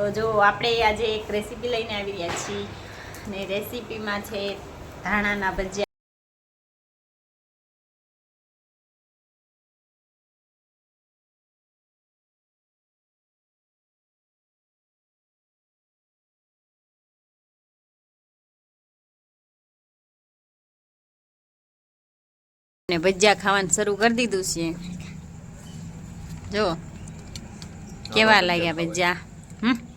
તો જો આપણે આજે એક રેસીપી લઈને આવી રહ્યા છીએ. ને રેસીપીમાં છે ધાણાના ભજીયા. ને ભજીયા ખાવાનું શરૂ કરી દીધું છે. જો કેવા લાગ્યા ભજીયા? હમ?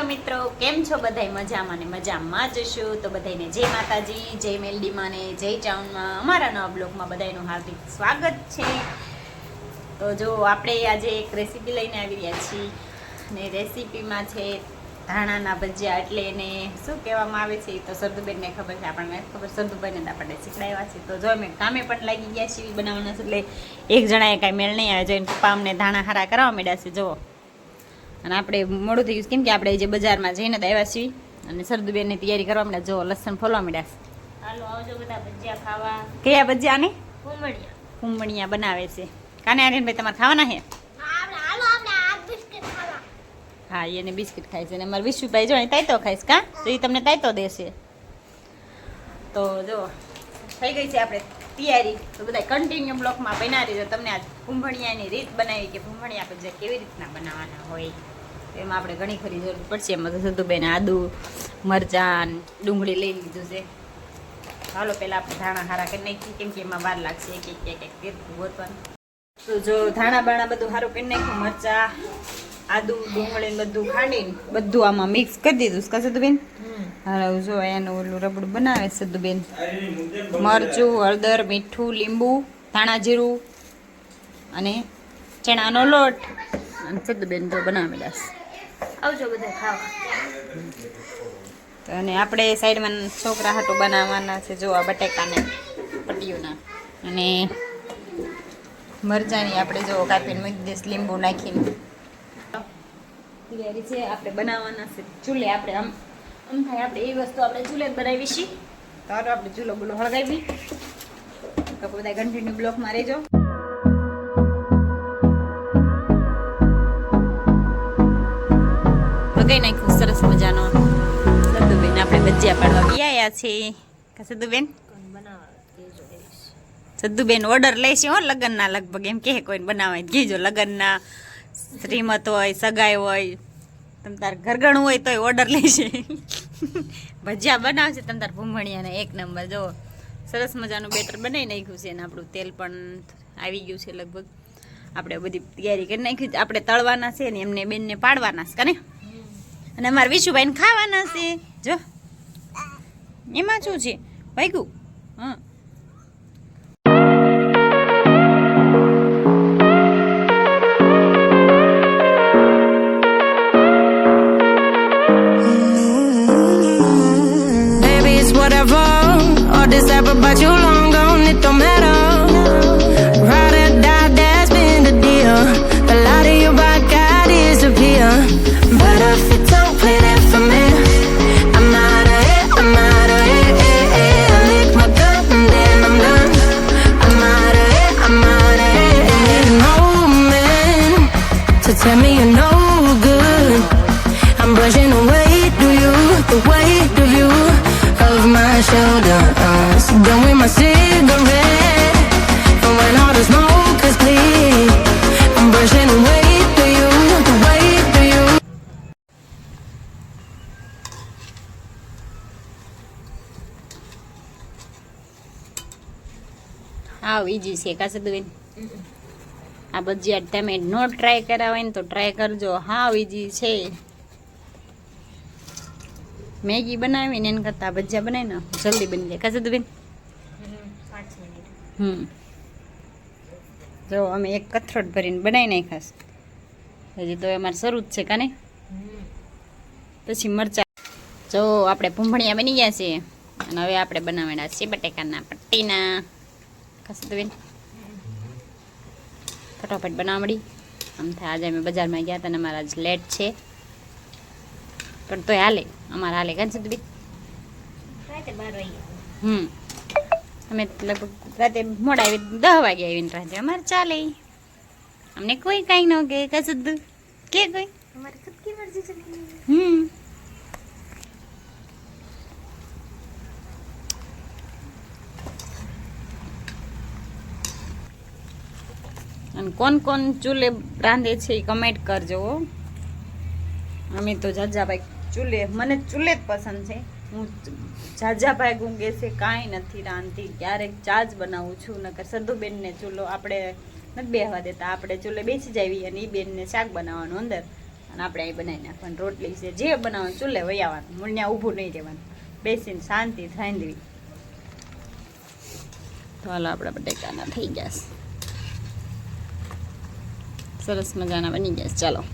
હેલો મિત્રો, કેમ છો બધાય? મજામાં ને મજામાં જ છું. તો બધાને જય માતાજી, જય મેલડીમાં ને જય ચાઉનમાં. અમારા નવા બ્લોગમાં બધાનું હાર્દિક સ્વાગત છે. તો જો, આપણે આજે એક રેસીપી લઈને આવી રહ્યા છીએ. ને રેસીપીમાં છે ધાણાના ભજીયા. એટલે એને શું કહેવામાં આવે છે તો સરદુબેનને ખબર છે, આપણને ખબર. સરદુબેનને તો આપણને શીખડાવ્યા છે. તો જો, અમે કામે પણ લાગી ગયા છીએ બનાવવાના એટલે એક જણાએ કાંઈ મેળ નહીં આવે. જોઈને પપ્પા અમને ધાણા હારા કરાવવા માંડ્યા છે, જુઓ. અને આપણે મોડું થઈ ગયું કેમ કે આપણે જે બજારમાં જઈને તો આવ્યા છીએ અને સરદુબેનની તૈયારી કરવા માંડ્યા. જો લસણ ફોલવા માંડ્યા. કયા ભજીયા ને કુંબળિયા બનાવે છે. કાને આર્યનભાઈ તમારે ખાવાના ખાવા. હા એને બિસ્કિટ ખાય છે. અને અમારે વિશુભાઈ જો તાયતો ખાઈશ કા? તો એ તમને તાયતો દેશે તો જો થઈ ગઈ છે આપણે તૈયારી. તો બધા કન્ટિન્યુ બ્લોકમાં બનાવી તો તમને આ કુંભણિયાની રીત બનાવી કે કુંભણિયા પછી કેવી રીતના બનાવવાના હોય. એમાં આપણે ઘણી ખરી જરૂર પડશે. એમાં તો સુધુબેન આદુ મરચાં ડુંગળી લઈ લીધું છે. હાલો પહેલાં આપણે ધાણા હારા કરી નાખીએ કેમ કે એમાં વાર લાગશે એક એક એક એક ગોતવાનું તો જો ધાણા બાણા બધું સારું કરી નાખ્યું મરચાં આદુ ડુંગળી બધું ખાંડીને બધું આમાં મિક્સ કરી દીધું કા સદુબેન હાલો જો એનું ઓલું રબડું બનાવે સદુબેન મરચું હળદર મીઠું લીંબુ ધાણા જીરું અને ચણાનો લોટ. અને સદુબેન તો બનાવેલા છે. આવજો બધા ખાવા. અને આપણે સાઈડમાં છોકરા હાટું બનાવવાના છે જો આ બટેકાને પટીયુના અને મરચાંની આપણે જો કાપીને મૂકી દઈશ લીંબુ નાખીને. તૈયારી છે આપણે બનાવવાના છે ચૂલે આપણે આમ આમ થાય આપણે એ વસ્તુ આપણે ચૂલે જ બનાવી છીએ તો આપણે ચૂલો બોલો હળગાવી. તો બધા કન્ટિન્યુ બ્લોકમાં રહેજો. હગાઈ નાખ્યું સરસ મજાનો સદુબેન આપણે ભજીયા પાડવા બી આવ્યા છીએ કા સદુબેન સદ્દુબેન ઓર્ડર લેશે હો, લગ્નના લગભગ એમ કહે કોઈને બનાવે કીજો લગ્નના, શ્રીમત હોય, સગાઈ હોય, તમ તાર ઘરગણું હોય તોય ઓર્ડર લેશે ભજીયા બનાવશે તમ તાર ભૂમણિયાને એક નંબર. જો, સરસ મજાનું બેટર બનાવી નાખ્યું છે અને આપણું તેલ પણ આવી ગયું છે લગભગ. આપણે બધી તૈયારી કરી નાખી. છે. આપણે તળવાના છે ને એમને બેનને પાડવાના છે, કને? અને મારા વિશુભાઈને ખાવાના છે. જો. એમાં શું છે? ભાઈ ગયું હા. tell me you're no good. I'm brushing away do you, the weight of you, of my shoulders. Done with my cigarette, and when all the smoke is clear, I'm brushing away do you, the weight of you. How is you? Say, Casa doing? આ ભજીયા તમે નો try કરાવે ને તો try કરજો. હા easy છે. Maggi બનાવીને એના કરતાં ભજીયા બનાવીને જલ્દી બની જાય. કા બેન? હમ. જો, અમે એક કથરોટ ભરીને બનાવી નાખાશ હજી તો અમારે શરૂ જ છે કાને? પછી મરચા. જો, આપણે ભૂંભણિયા બની ગયા છે. અને હવે આપણે બનાવેલા છે બટેકાના પટ્ટીના. કસુબેન ફટાફટ બનાવડી આમ થાય આજે અમે બજારમાં ગયા હતા અને અમારા આજ લેટ છે. પણ તોય હાલે અમારે હાલે કાં રાતે હમ. અમે લગભગ રાતે મોડા આવી દસ વાગે આવીને રાતે અમારે ચાલે. અમને કોઈ કાંઈ ન કે કશું જ કે કોઈ? અમારી ખુદ કી મરજી હમ. કોણ કોણ ચૂલે રાંધે છે એ કમેન્ટ કરજો. અમે તો જાજાભાઈ ચૂલે, મને ચૂલે જ પસંદ છે. હું જાજાભાઈ ગુંગે છે, કાંઈ નથી રાંધતી. ક્યારેક ચા જ બનાવું છું, નકર સદુબેનને ચૂલો આપણે નથી બેહવા દેતા. આપણે ચૂલે બેસી જાવી અને એ બેનને શાક બનાવવાનું અંદર. અને આપણે અહીં બનાવી નાખવાનું. રોટલી છે, જે બનાવવાનું ચૂલે વહી આવવાનું. મૂળ્યા ઊભું નહીં રહેવાનું. બેસીને શાંતિ રાંધવી. તો હાલો, આપણા બટેકાના થઈ ગયા. સરસ મજાના બની ગયા ચાલો.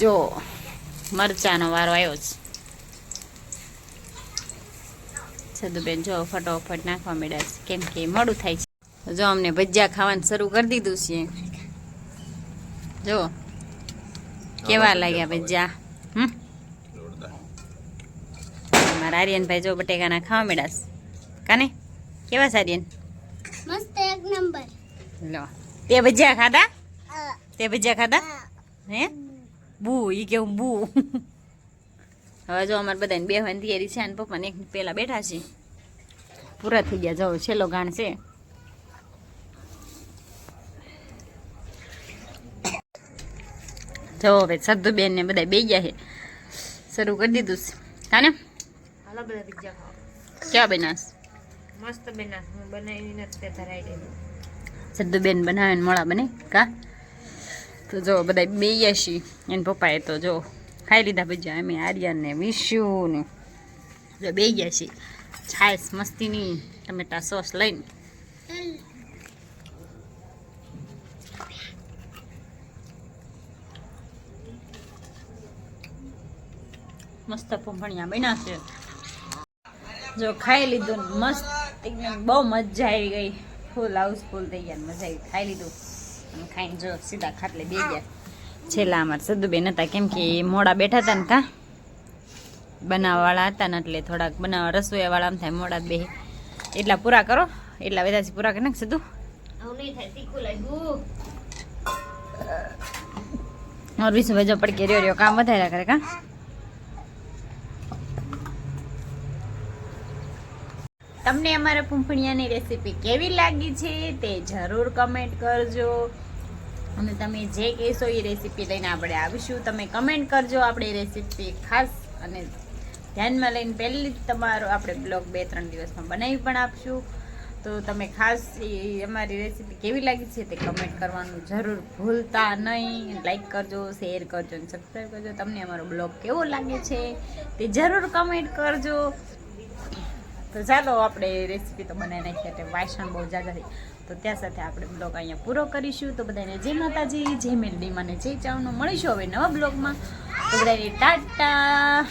જો, મરચાનો વારો આવ્યો છે. સદુબેન જો ફટોફટ નાખવા મળ્યા છે. કેમ કે મોડું થાય છે. જો અમને ભજીયા ખાવાનું શરૂ કરી દીધું છે. જો. કેવા લાગ્યા ભજીયા હમ? મારા આર્યનભાઈ જો બટેકાના ખાવા મેળાશ કાને? કેવા છે આર્યન? મસ્ત એક નંબર. લો. તે ભજીયા ખાધા? તે ભજીયા ખાધા? હે. બુ ઈ કેવું બુ. હવે જો અમારે બધાને બેહવાની તૈયારી છે અને પપ્પાને એક પહેલાં બેઠા છે. પૂરા થઈ ગયા જો છેલ્લો ગાણ છે. જો હવે સદ્દુબેન ને બધા બે ગયા છે. શરૂ કરી દીધું છે. હા ને હાલો બધા પિઝા ખાઓ. ક્યાં બનાસ મસ્ત બનાસ હું બનાવી નથી ધરાઈ દીધું સદ્દુબેન બનાવે ને મોળા બને. કા? તો જો બધા બે છી. એને પપ્પાએ તો જો ખાઈ લીધા ભજીયા. અમે આર્યાને ને વિશુ ને જો બે ગયા છીએ છાશ મસ્તીની ટમેટા સોસ લઈને. મસ્ત પોંભણિયા બન્યા છે. જો ખાઈ લીધું મસ્ત એકદમ બહુ મજા આવી ગઈ. ફૂલ હાઉસફુલ થઈ ગયા મજા આવી ખાઈ લીધું. અને ખાઈને જો સીધા ખાટલે બે ગયા. છેલ્લા અમારે સદુબેન હતા કેમ કે મોડા બેઠા હતા ને કા? બનાવવાવાળા હતા ને એટલે થોડાક બનાવવા રસોઈવાળા આમ થાય મોડા બે એટલા પૂરા કરો. એટલા બધાથી પૂરા કરી નાખ સીધું ઓર વિશે ભજો પડકે રહ્યો રહ્યો. કામ વધાર્યા કરે કા? તમને અમારા પૂંફણિયાની રેસીપી કેવી લાગી છે તે જરૂર કમેન્ટ કરજો. અને તમે જે કહેશો એ રેસીપી લઈને આપણે આવીશું. તમે કમેન્ટ કરજો આપણે રેસીપી ખાસ અને ધ્યાનમાં લઈને પહેલી જ તમારો આપણે બ્લોગ બે ત્રણ દિવસમાં બનાવી પણ આપશું. તો તમે ખાસ અમારી રેસીપી કેવી લાગી છે તે કમેન્ટ કરવાનું જરૂર ભૂલતા નહીં. લાઈક કરજો શેર કરજો અને સબસ્ક્રાઈબ કરજો. તમને અમારો બ્લોગ કેવો લાગે છે તે જરૂર કમેન્ટ કરજો. તો ચાલો આપણે રેસીપી તો બનાવી નાખીએ, એટલે વાસણ બહુ જાજા થઈ તો ત્યાં સાથે આપણે બ્લોગ અહીંયા પૂરો કરીશું. તો બધાને જય માતાજી, જય મેલડી, મને જય ચાવનો મળીશું હવે નવા બ્લોગમાં તો બધાને ટાટા!